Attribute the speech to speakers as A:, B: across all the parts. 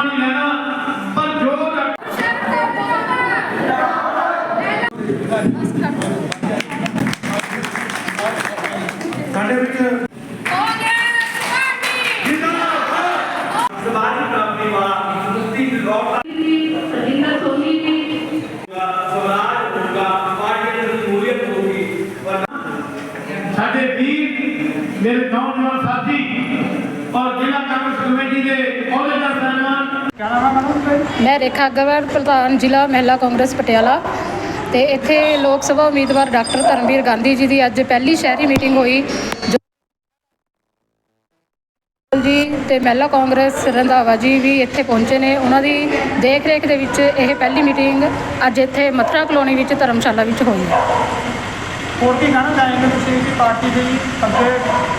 A: ਸਮਾਂ ਨਹੀਂ ਲੈਣਾ ਪਰ ਜੋ ਡਾਕਟਰ ਸਾਡੇ ਵਿੱਚ ਸਮਾਜ ਪ੍ਰਾਪਤੀ ਵਾਲਾ ਮੁਕਤੀ ਲੋਕ ਸਵਰਾਜ ਹੋਊਗਾ ਪਾਰਟੀ ਦੀ
B: ਮੈਂ ਰੇਖਾ ਅਗਰਵਾਲ, ਪ੍ਰਧਾਨ ਜ਼ਿਲ੍ਹਾ ਮਹਿਲਾ ਕਾਂਗਰਸ, ਪਟਿਆਲਾ। ਤੇ ਇੱਥੇ ਲੋਕ ਸਭਾ ਉਮੀਦਵਾਰ ਡਾਕਟਰ ਧਰਮਵੀਰ ਗਾਂਧੀ ਜੀ ਦੀ ਅੱਜ ਪਹਿਲੀ ਸ਼ਹਿਰੀ ਮੀਟਿੰਗ ਹੋਈ। ਜੀ ਤੇ ਮਹਿਲਾ ਕਾਂਗਰਸ ਰੰਧਾਵਾ ਜੀ ਵੀ ਇੱਥੇ ਪਹੁੰਚੇ ਨੇ। ਉਹਨਾਂ ਦੀ ਦੇਖ ਰੇਖ ਦੇ ਵਿੱਚ ਇਹ ਪਹਿਲੀ ਮੀਟਿੰਗ ਅੱਜ ਇੱਥੇ ਮਥੁਰਾ ਕਲੋਨੀ ਵਿੱਚ ਧਰਮਸ਼ਾਲਾ ਵਿੱਚ ਹੋਈ
C: ਹੋਰ ਕੀ ਕਹਿਣਾ ਚਾहेंगे ਤੁਸੀਂ ਕਿ ਪਾਰਟੀ ਦੀ ਅੱਗੇ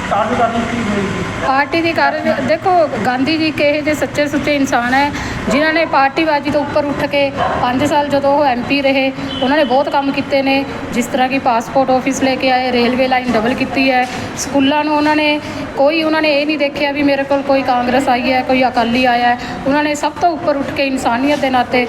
C: ਕਾਰਜਕਾਰੀ ਕੀ ਹੋਏਗੀ
B: ਪਾਰਟੀ ਦੀ ਕਾਰਜ ਦੇਖੋ, ਗਾਂਧੀ ਜੀ ਕਿਹੇ ਦੇ ਸੱਚੇ ਸੁੱਚੇ ਇਨਸਾਨ ਹੈ। ਜਿਨ੍ਹਾਂ ਨੇ ਪਾਰਟੀਬਾਜ਼ੀ ਤੋਂ ਉੱਪਰ ਉੱਠ ਕੇ 5 ਸਾਲ ਜਦੋਂ ਉਹ ਐਮਪੀ ਰਹੇ, ਉਹਨਾਂ ਨੇ ਬਹੁਤ ਕੰਮ ਕੀਤੇ ਨੇ। ਜਿਸ ਤਰ੍ਹਾਂ ਕਿ ਪਾਸਪੋਰਟ ਆਫਿਸ ਲੈ ਕੇ ਆਏ, ਰੇਲਵੇ ਲਾਈਨ ਡਬਲ ਕੀਤੀ ਹੈ। ਸਕੂਲਾਂ ਨੂੰ ਉਹਨਾਂ ਨੇ ਕੋਈ ਉਹਨਾਂ ਨੇ ਇਹ ਨਹੀਂ ਦੇਖਿਆ ਵੀ ਮੇਰੇ ਕੋਲ ਕੋਈ ਕਾਂਗਰਸ ਆਈ ਹੈ, ਕੋਈ ਅਕਾਲੀ ਆਇਆ ਹੈ। ਉਹਨਾਂ ਨੇ ਸਭ ਤੋਂ ਉੱਪਰ ਉੱਠ ਕੇ ਇਨਸਾਨੀਅਤ ਦੇ ਨਾਤੇ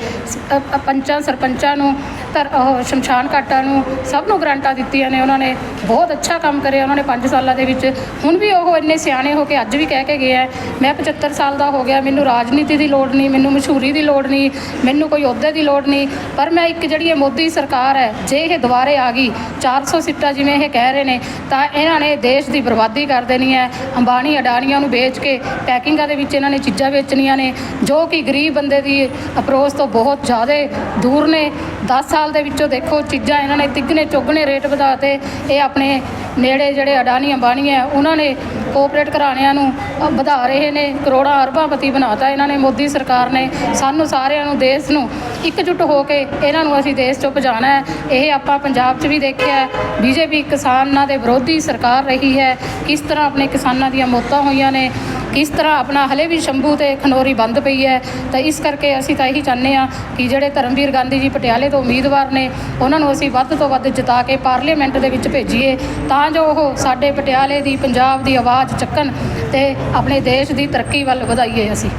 B: ਪੰਚਾਂ, ਸਰਪੰਚਾਂ ਨੂੰ, ਧਰ ਉਹ ਸ਼ਮਸ਼ਾਨ ਘਾਟਾਂ ਨੂੰ, ਸਭ ਨੂੰ ਗਰੰਟਾਂ ਦਿੱਤੀਆਂ ਨੇ ਉਹਨਾਂ ਨੇ। ਬਹੁਤ ਅੱਛਾ ਕੰਮ ਕਰਿਆ ਉਹਨਾਂ ਨੇ 5 ਸਾਲਾਂ ਦੇ ਵਿੱਚ। ਹੁਣ ਵੀ ਉਹ ਇੰਨੇ ਸਿਆਣੇ ਹੋ ਕੇ ਅੱਜ ਵੀ ਕਹਿ ਕੇ ਗਏ ਹੈ, ਮੈਂ 75 ਸਾਲ ਦਾ ਹੋ ਗਿਆ, ਮੈਨੂੰ ਰਾਜਨੀਤੀ ਦੀ ਲੋੜ ਨਹੀਂ ਮੈਨੂੰ ਮਸ਼ਹੂਰੀ ਦੀ ਲੋੜ ਨਹੀਂ, ਮੈਨੂੰ ਕੋਈ ਅਹੁਦੇ ਦੀ ਲੋੜ ਨਹੀਂ, ਪਰ ਮੈਂ ਇੱਕ ਜਿਹੜੀ ਇਹ ਮੋਦੀ ਸਰਕਾਰ ਹੈ, ਜੇ ਇਹ ਦੁਬਾਰੇ ਆ ਗਈ 400 ਸੀਟਾਂ ਜਿਵੇਂ ਇਹ ਕਹਿ ਰਹੇ ਨੇ, ਤਾਂ ਇਹਨਾਂ ਨੇ ਦੇਸ਼ ਦੀ ਬਰਬਾਦੀ ਕਰ ਦੇਣੀ ਹੈ, ਅੰਬਾਨੀ ਅਡਾਨੀਆਂ ਨੂੰ ਵੇਚ ਕੇ, ਪੈਕਿੰਗਾਂ ਦੇ ਵਿੱਚ ਇਹਨਾਂ ਨੇ ਚੀਜ਼ਾਂ ਵੇਚਣੀਆਂ ਨੇ, ਜੋ ਕਿ ਗਰੀਬ ਬੰਦੇ ਦੀ ਅਪਰੋਚ ਤੋਂ ਬਹੁਤ ਜ਼ਿਆਦਾ ਦੂਰ ਨੇ 10 ਸਾਲ ਦੇ ਵਿੱਚੋਂ ਦੇਖੋ ਚੀਜ਼ਾਂ ਇਹਨਾਂ ਨੇ ਤਿੱਗਣੇ ਚੁੱਗਣੇ ਰੇਟ ਵਧਾਤੇ ਇਹ ਆਪਣੇ ਨੇੜੇ ਜਿਹੜੇ ਅਡਾਨੀ ਅੰਬਾਨੀ ਹੈ, ਉਹਨਾਂ ਨੇ ਕੋਆਪਰੇਟ ਘਰਾਣਿਆਂ ਨੂੰ ਵਧਾ ਰਹੇ ਨੇ, ਕਰੋੜਾਂ ਅਰਬਾਂਪਤੀ ਬਣਾਤਾ ਇਹਨਾਂ ਨੇ, ਮੋਦੀ ਸਰਕਾਰ ਨੇ, ਸਾਨੂੰ ਸਾਰਿਆਂ ਨੂੰ, ਦੇਸ਼ ਨੂੰ ਇਕਜੁੱਟ ਹੋ ਕੇ ਇਹਨਾਂ ਨੂੰ ਅਸੀਂ ਦੇਸ਼ ਚੋਂ ਭਜਾਣਾ ਹੈ। ਇਹ ਆਪਾਂ ਪੰਜਾਬ 'ਚ ਵੀ ਦੇਖਿਆ ਹੈ। ਬੀਜੇਪੀ ਕਿਸਾਨਾਂ ਦੇ ਵਿਰੋਧੀ ਸਰਕਾਰ ਰਹੀ ਹੈ। ਕਿਸ ਤਰ੍ਹਾਂ ਆਪਣੇ ਕਿਸਾਨਾਂ ਦੀਆਂ ਮੌਤਾਂ ਹੋਈਆਂ ਨੇ ਕਿਸ ਤਰ੍ਹਾਂ ਆਪਣਾ ਹਲੇ ਵੀ ਸ਼ੰਭੂ ਤੇ ਖਨੋਰੀ ਬੰਦ ਪਈ ਹੈ ਤਾਂ ਇਸ ਕਰਕੇ ਅਸੀਂ ਤਾਂ ਇਹੀ ਚਾਹੁੰਦੇ ਆ ਕਿ ਜਿਹੜੇ ਧਰਮਵੀਰ ਗਾਂਧੀ ਜੀ ਪਟਿਆਲੇ ਤੋਂ ਉਮੀਦਵਾਰ ਨੇ ਉਹਨਾਂ ਨੂੰ ਅਸੀਂ ਵੱਧ ਤੋਂ ਵੱਧ ਜਿਤਾ ਕੇ ਪਾਰਲੀਮੈਂਟ ਦੇ ਵਿੱਚ ਭੇਜੀਏ ਤਾਂ ਜੋ ਉਹ ਸਾਡੇ ਪਟਿਆਲੇ ਦੀ ਪੰਜਾਬ ਦੀ ਆਵਾਜ਼ ਚੱਕਣ ਤੇ ਆਪਣੇ ਦੇਸ਼ ਦੀ ਤਰੱਕੀ ਵੱਲ ਵਧਾਈਏ ਅਸੀਂ।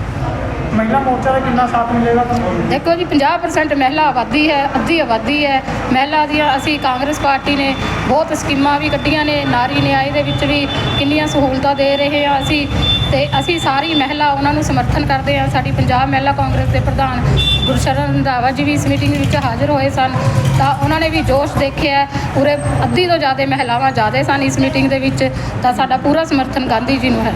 C: ਮਹਿਲਾ ਮੋਰਚਾ ਦਾ ਕਿੰਨਾ ਸਾਥ ਮਿਲੇਗਾ ਤੁਹਾਨੂੰ?
B: ਦੇਖੋ ਜੀ 50% ਮਹਿਲਾ ਆਬਾਦੀ ਹੈ ਅੱਧੀ ਆਬਾਦੀ ਹੈ। ਮਹਿਲਾ ਦੀਆਂ ਅਸੀਂ ਕਾਂਗਰਸ ਪਾਰਟੀ ਨੇ ਬਹੁਤ ਸਕੀਮਾਂ ਵੀ ਕੱਢੀਆਂ ਨੇ ਨਾਰੀ ਨਿਆਂ ਦੇ ਵਿੱਚ ਵੀ ਕਿੰਨੀਆਂ ਸਹੂਲਤਾਂ ਦੇ ਰਹੇ ਹਾਂ ਅਸੀਂ। ਤੇ ਅਸੀਂ ਸਾਰੀ ਮਹਿਲਾ ਉਹਨਾਂ ਨੂੰ ਸਮਰਥਨ ਕਰਦੇ ਹਾਂ। ਸਾਡੀ ਪੰਜਾਬ ਮਹਿਲਾ ਕਾਂਗਰਸ ਦੇ ਪ੍ਰਧਾਨ ਗੁਰਸ਼ਰਨ ਰੰਧਾਵਾ ਜੀ ਵੀ ਇਸ ਮੀਟਿੰਗ ਵਿੱਚ ਹਾਜ਼ਰ ਹੋਏ ਸਨ। ਤਾਂ ਉਹਨਾਂ ਨੇ ਵੀ ਜੋਸ਼ ਦੇਖਿਆ। ਪੂਰੇ ਅੱਧੀ ਤੋਂ ਜ਼ਿਆਦਾ ਮਹਿਲਾਵਾਂ ਜ਼ਿਆਦਾ ਸਨ ਇਸ ਮੀਟਿੰਗ ਦੇ ਵਿੱਚ। ਤਾਂ ਸਾਡਾ ਪੂਰਾ ਸਮਰਥਨ ਗਾਂਧੀ ਜੀ ਨੂੰ ਹੈ।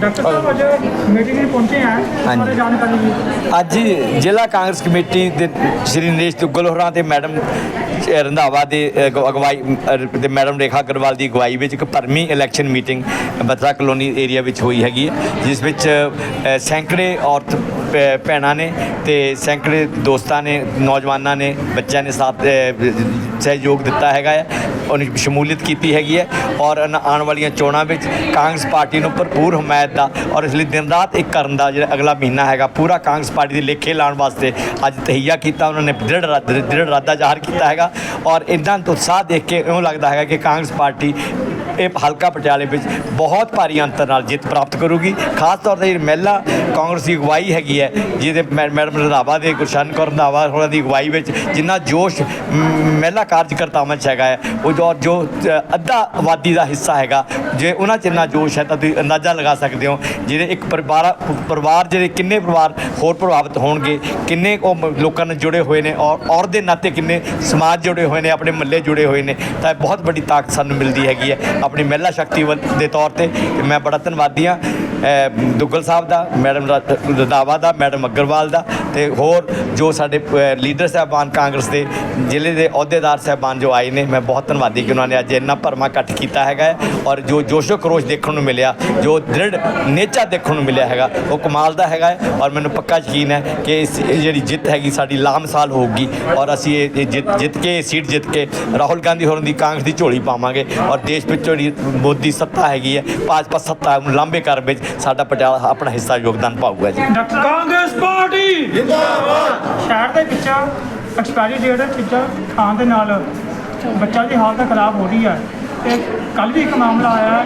C: ਡਾਕਟਰ ਸਾਹਿਬ ਅੱਜ ਮੀਟਿੰਗ ਵਿੱਚ ਪਹੁੰਚੇ ਆ ਇਸ
D: ਹਾਂਜੀ।
C: ਬਾਰੇ ਜਾਣਕਾਰੀ ਦਿਓ
D: ਅੱਜ ਜ਼ਿਲ੍ਹਾ ਕਾਂਗਰਸ ਕਮੇਟੀ ਦੇ ਸ਼੍ਰੀ ਨਰੇਸ਼ ਤੁੱਗਲ ਹੋਰਾਂ ਤੇ ਮੈਡਮ ਰੰਧਾਵਾ ਦੇ ਅਗਵਾਈ ਤੇ ਮੈਡਮ ਰੇਖਾ ਅਗਰਵਾਲ ਦੀ ਅਗਵਾਈ ਵਿੱਚ ਇੱਕ ਭਰਮੀ election meeting Batra colony area ਵਿੱਚ ਹੋਈ ਹੈਗੀ ਹੈ ਜਿਸ ਵਿੱਚ ਸੈਂਕੜੇ ਔਰਤ ਭੈਣਾਂ ਨੇ ਤੇ ਸੈਂਕੜੇ ਦੋਸਤਾਂ ਨੇ, ਨੌਜਵਾਨਾਂ ਨੇ, ਬੱਚਿਆਂ ਨੇ ਸਾਥ ਸਹਿਯੋਗ ਦਿੱਤਾ ਹੈਗਾ ਹੈ, ਉਹਨੇ ਸ਼ਮੂਲੀਅਤ ਕੀਤੀ ਹੈਗੀ ਹੈ ਔਰ ਨ- ਆਉਣ ਵਾਲੀਆਂ ਚੋਣਾਂ ਵਿੱਚ ਕਾਂਗਰਸ ਪਾਰਟੀ ਨੂੰ ਭਰਪੂਰ ਹਮਾਇਤ ਦਾ ਔਰ ਇਸ ਲਈ ਦਿਨ ਰਾਤ ਇੱਕ ਕਰਨ ਦਾ ਜਿਹੜਾ ਅਗਲਾ ਮਹੀਨਾ ਹੈਗਾ, ਪੂਰਾ ਕਾਂਗਰਸ ਪਾਰਟੀ ਦੇ ਲੇਖੇ ਲਾਉਣ ਵਾਸਤੇ ਅੱਜ ਤਹੀਆ ਕੀਤਾ, ਉਹਨਾਂ ਨੇ ਦ੍ਰਿੜ ਦ੍ਰਿੜ ਇਰਾਦਾ ਜ਼ਾਹਰ ਕੀਤਾ ਹੈਗਾ ਔਰ ਇਦਾਂ ਉਤਸ਼ਾਹ ਦੇਖ ਕੇ ਇਉਂ ਲੱਗਦਾ ਹੈਗਾ ਕਿ ਕਾਂਗਰਸ ਪਾਰਟੀ ਇਹ ਹਲਕਾ ਪਟਿਆਲੇ ਵਿੱਚ ਬਹੁਤ ਭਾਰੀ ਅੰਤਰ ਨਾਲ ਜਿੱਤ ਪ੍ਰਾਪਤ ਕਰੂਗੀ। ਖਾਸ ਤੌਰ ਤੇ ਮਹਿਲਾ ਕਾਂਗਰਸ ਦੀ ਅਗਵਾਈ ਹੈਗੀ ਹੈ, ਜਿਹਦੇ ਮੈ- ਮੈਡਮ ਰੰਧਾਵਾ ਦੇ ਗੁਰਸ਼ਨ ਕੌਰ ਰੰਧਾਵਾ ਹੋਰਾਂ ਦੀ ਅਗਵਾਈ ਵਿੱਚ ਜਿੰਨਾ ਜੋਸ਼ ਮਹਿਲਾ ਕਾਰਜਕਰਤਾਵਾਂ 'ਚ ਹੈਗਾ ਹੈ, ਉਹ ਜੋ ਜੋ ਅੱਧਾ ਆਬਾਦੀ ਦਾ ਹਿੱਸਾ ਹੈਗਾ, ਜੇ ਉਹਨਾਂ 'ਚ ਇੰਨਾ ਜੋਸ਼ ਹੈ ਤਾਂ ਤੁਸੀਂ ਅੰਦਾਜ਼ਾ ਲਗਾ ਸਕਦੇ ਹੋ ਜਿਹੜੇ ਇੱਕ ਪਰਿਵਾਰ ਪਰਿਵਾਰ ਜਿਹੜੇ ਕਿੰਨੇ ਪਰਿਵਾਰ ਹੋਰ ਪ੍ਰਭਾਵਿਤ ਹੋਣਗੇ, ਕਿੰਨੇ ਉਹ ਲੋਕਾਂ ਨਾਲ ਜੁੜੇ ਹੋਏ ਨੇ ਔਰ ਔਰ ਦੇ ਨਾਤੇ ਕਿੰਨੇ ਸਮਾਜ ਜੁੜੇ ਹੋਏ ਨੇ, ਆਪਣੇ ਮੱਲੇ ਜੁੜੇ ਹੋਏ ਨੇ, ਤਾਂ ਇਹ ਬਹੁਤ ਵੱਡੀ ਤਾਕਤ ਸਾਨੂੰ ਮਿਲਦੀ ਹੈਗੀ ਹੈ। ਆਪਣੀ ਮਹਿਲਾ ਸ਼ਕਤੀ ਵ ਦੇ ਤੌਰ ਤੇ ਤੇ ਮੈਂ ਬੜਾ ਧੰਨਵਾਦੀ ਹਾਂ। ਦੁੱਗਲ ਸਾਹਿਬ ਦਾ, ਮੈਡਮ ਰ- ਦਾ, ਮੈਡਮ ਅਗਰਵਾਲ ਦਾ ਤੇ ਹੋਰ ਜੋ ਸਾਡੇ ਲੀਡਰ ਸਾਹਿਬਾਨ ਕਾਂਗਰਸ ਦੇ, ਜ਼ਿਲ੍ਹੇ ਦੇ ਅਹੁਦੇਦਾਰ ਸਾਹਿਬਾਨ ਜੋ ਆਏ ਨੇ, ਮੈਂ ਬਹੁਤ ਧੰਨਵਾਦੀ ਕਿ ਉਹਨਾਂ ਨੇ ਅੱਜ ਇੰਨਾ ਭਰਮਾ ਇਕੱਠ ਕੀਤਾ ਹੈਗਾ ਹੈ ਔਰ ਜੋ ਜੋਸ਼ੋ ਖਰੋਸ਼ ਦੇਖਣ ਨੂੰ ਮਿਲਿਆ, ਜੋ ਦ੍ਰਿੜ ਨੇਚਾ ਦੇਖਣ ਨੂੰ ਮਿਲਿਆ ਹੈਗਾ, ਉਹ ਕਮਾਲ ਦਾ ਹੈਗਾ ਹੈ ਔਰ ਮੈਨੂੰ ਪੱਕਾ ਯਕੀਨ ਹੈ ਕਿ ਇਸ, ਇਹ ਜਿਹੜੀ ਜਿੱਤ ਹੈਗੀ ਸਾਡੀ ਲਾਮਸਾਲ ਹੋਊਗੀ ਔਰ ਅਸੀਂ ਇਹ ਜਿੱਤ ਜਿੱਤ ਕੇ, ਇਹ ਸੀਟ ਜਿੱਤ ਕੇ ਰਾਹੁਲ ਗਾਂਧੀ ਹੋਰਾਂ ਦੀ ਕਾਂਗਰਸ ਦੀ ਝੋਲੀ ਪਾਵਾਂਗੇ ਔਰ ਦੇਸ਼ ਵਿੱਚ ਜਿਹੜੀ ਮੋਦੀ ਸੱਤਾ ਹੈਗੀ ਹੈ, ਭਾਜਪਾ ਸੱਤਾ ਨੂੰ ਲਾਂਬੇ ਕਰਨ ਵਿੱਚ ਸਾਡਾ ਪਟਿਆਲਾ ਆਪਣਾ ਹਿੱਸਾ ਯੋਗਦਾਨ ਪਾਊਗਾ ਜੀ।
A: ਕਾਂਗਰਸ ਪਾਰਟੀ!
C: ਸ਼ਹਿਰ ਦੇ ਵਿੱਚ ਐਕਸਪਾਇਰੀ ਡੇਟ ਚੀਜ਼ਾਂ ਖਾਣ ਦੇ ਨਾਲ ਬੱਚਾ ਦੀ ਹਾਲਤ ਖਰਾਬ ਹੋ ਰਹੀ ਹੈ। ਤੇ ਕੱਲ ਵੀ ਇੱਕ ਮਾਮਲਾ ਆਇਆ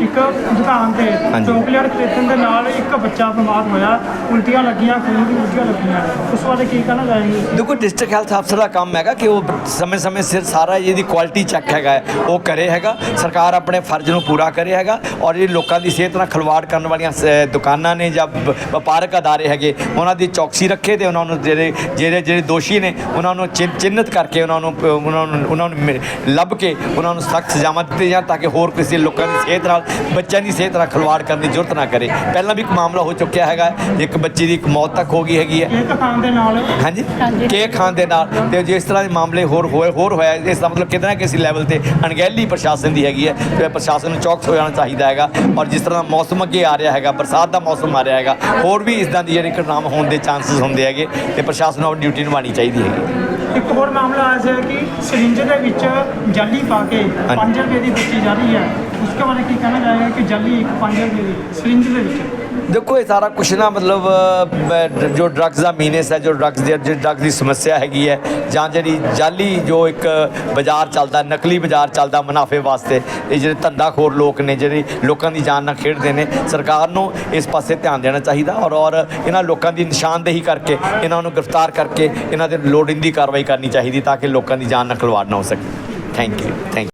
C: ਇੱਕ ਦੁਕਾਨ ਤੇ
D: ਹਾਂਜੀ।
C: ਚੋਕਲੇਟ ਖਰੀਦਣ ਦੇ ਨਾਲ ਇੱਕ ਬੱਚਾ ਬਿਮਾਰ ਹੋਇਆ ਉਲਟੀਆਂ ਲੱਗੀਆਂ ਖੂਨ ਦੀ ਉਲਟੀਆਂ ਲੱਗੀਆਂ। ਉਸ ਬਾਰੇ ਕੀ ਕਹਿਣਾ ਚਾहेंगे
D: ਦੇਖੋ ਡਿਸਟ੍ਰਿਕਟ ਹੈਲਥ ਅਫਸਰ ਦਾ ਕੰਮ ਹੈਗਾ ਕਿ ਉਹ ਸਮੇਂ-ਸਮੇਂ ਸਿਰ ਸਾਰਾ ਇਹਦੀ ਕੁਆਲਿਟੀ ਚੈੱਕ ਹੈਗਾ ਹੈ, ਉਹ ਕਰੇ ਹੈਗਾ। ਸਰਕਾਰ ਆਪਣੇ ਫਰਜ਼ ਨੂੰ ਪੂਰਾ ਕਰੇ ਹੈਗਾ ਔਰ ਇਹ ਲੋਕਾਂ ਦੀ ਸਿਹਤ ਨਾਲ ਖਿਲਵਾੜ ਕਰਨ ਵਾਲੀਆਂ ਸ- ਦੁਕਾਨਾਂ ਨੇ ਜਾਂ ਵ- ਵਪਾਰਕ ਅਦਾਰੇ ਹੈਗੇ ਉਹਨਾਂ ਦੀ ਚੌਕਸੀ ਰੱਖੇ ਤੇ ਉਹਨਾਂ ਨੂੰ ਜਿਹੜੇ ਜਿਹੜੇ ਜਿਹੜੇ ਦੋਸ਼ੀ ਨੇ ਉਹਨਾਂ ਨੂੰ ਚਿੰਨ- ਚਿੰਨ੍ਹਿਤ ਕਰਕੇ ਉਹਨਾਂ ਨੂੰ ਪ- ਉਹਨਾਂ ਨੂੰ ਉਹਨਾਂ ਨੂੰ ਮਿ- ਲੱਭ ਕੇ ਉਹਨਾਂ ਨੂੰ ਸਖਤ ਸਜ਼ਾਵਾਂ ਦਿੱਤੀਆਂ ਜਾਣ ਤਾਂ ਕਿ ਹੋਰ ਕਿਸੇ ਲੋਕਾਂ ਦੀ ਸਿਹਤ ਨਾਲ ਬੱਚਿਆਂ ਦੀ ਸਿਹਤ ਨਾਲ ਖਿਲਵਾੜ ਕਰਨ ਦੀ ਜ਼ਰੂਰਤ ਨਾ ਕਰੇ। ਪਹਿਲਾਂ ਵੀ ਇੱਕ ਮਾਮਲਾ ਹੋ ਚੁੱਕਿਆ ਹੈਗਾ। ਇੱਕ ਬੱਚੀ ਦੀ ਇੱਕ ਮੌਤ ਤੱਕ ਹੋ ਗਈ ਹੈਗੀ ਹੈ।
C: ਕੇਕ ਖਾਣ ਦੇ ਨਾਲ?
D: ਹਾਂਜੀ?
B: ਹਾਂਜੀ।
D: ਕੇਕ ਖਾਣ ਦੇ ਨਾਲ। ਤੇ ਜੇ ਇਸ ਤਰ੍ਹਾਂ ਦੇ ਮਾਮਲੇ ਹੋਰ ਹੋਏ ਹੋਰ ਹੋਇਆ ਇਸ ਦਾ ਮਤਲਬ ਕਿਤੇ ਨਾ ਕਿਸੇ ਲੈਵਲ ਤੇ ਅਣਗਹਿਲੀ ਪ੍ਰਸ਼ਾਸਨ ਦੀ ਹੈਗੀ ਹੈ ਤੇ ਪ੍ਰਸ਼ਾਸਨ ਨੂੰ ਚੌਕਸ ਹੋ ਜਾਣਾ ਚਾਹੀਦਾ ਹੈਗਾ। ਔਰ ਜਿਸ ਤਰ੍ਹਾਂ ਦਾ ਮੌਸਮ ਅੱਗੇ ਆ ਰਿਹਾ ਹੈਗਾ ਬਰਸਾਤ ਦਾ ਮੌਸਮ ਆ ਰਿਹਾ ਹੈਗਾ ਹੋਰ ਵੀ ਇਦਾਂ ਦੀ ਜਿਹੜੀ ਘਟਨਾਵਾਂ ਹੋਣ ਦੇ ਚਾਂਸਸ ਹੁੰਦੇ ਹੈਗੇ ਤੇ ਪ੍ਰਸ਼ਾਸਨ ਨੂੰ ਆਪਣੀ ਡਿਊਟੀ ਨਿਭਾਉਣੀ ਚਾਹੀਦੀ ਹੈਗੀ।
C: ਇੱਕ ਹੋਰ ਮਾਮਲਾ ਆਇਆ ਸੀ ਕਿ ਸਿਰਿੰਜ ਦੇ ਵਿੱਚ ਜਾਲੀ ਪਾ ਕੇ 5 ਰੁਪਏ ਦੀ ਵੇਚੀ ਜਾ ਰਹੀ ਹੈ। ਉਸਕੇ ਬਾਰੇ ਕੀ ਕਹਿਣਾ ਚਾहेंगे ਕਿ ਜਾਲੀ ਇੱਕ 5 ਸਿਰਿੰਜ ਦੇ ਵਿੱਚ?
D: ਦੇਖੋ ਇਹ ਸਾਰਾ ਕੁਛ ਨਾ ਮਤਲਬ ਅ, ਜੋ ਡਰੱਗਸ ਦਾ ਮੀਨਸ ਹੈ ਜੋ ਡਰੱਗਸ ਦੀ ਜੋ ਡਰੱਗ ਦੀ ਸਮੱਸਿਆ ਹੈਗੀ ਹੈ ਜਾਂ ਜਿਹੜੀ ਜਾਲੀ ਜੋ ਇੱਕ ਬਾਜ਼ਾਰ ਚੱਲਦਾ ਨਕਲੀ ਬਾਜ਼ਾਰ ਚੱਲਦਾ ਮੁਨਾਫੇ ਵਾਸਤੇ ਇਹ ਜਿਹੜੇ ਧੰਦਾਖੋਰ ਲੋਕ ਨੇ ਜਿਹੜੇ ਲੋਕਾਂ ਦੀ ਜਾਨ ਨਾਲ ਖੇਡਦੇ ਨੇ ਸਰਕਾਰ ਨੂੰ ਇਸ ਪਾਸੇ ਧਿਆਨ ਦੇਣਾ ਚਾਹੀਦਾ ਔਰ ਔਰ ਇਹਨਾਂ ਲੋਕਾਂ ਦੀ ਨਿਸ਼ਾਨਦੇਹੀ ਕਰਕੇ ਇਹਨਾਂ ਨੂੰ ਗ੍ਰਿਫਤਾਰ ਕਰਕੇ ਇਹਨਾਂ ਦੇ ਲੋੜੀਂਦੀ ਕਾਰਵਾਈ ਕਰਨੀ ਚਾਹੀਦੀ ਤਾਂ ਕਿ ਲੋਕਾਂ ਦੀ ਜਾਨ ਨਾਲ ਖਿਲਵਾੜ ਨਾ ਹੋ ਸਕੇ। Thank you thank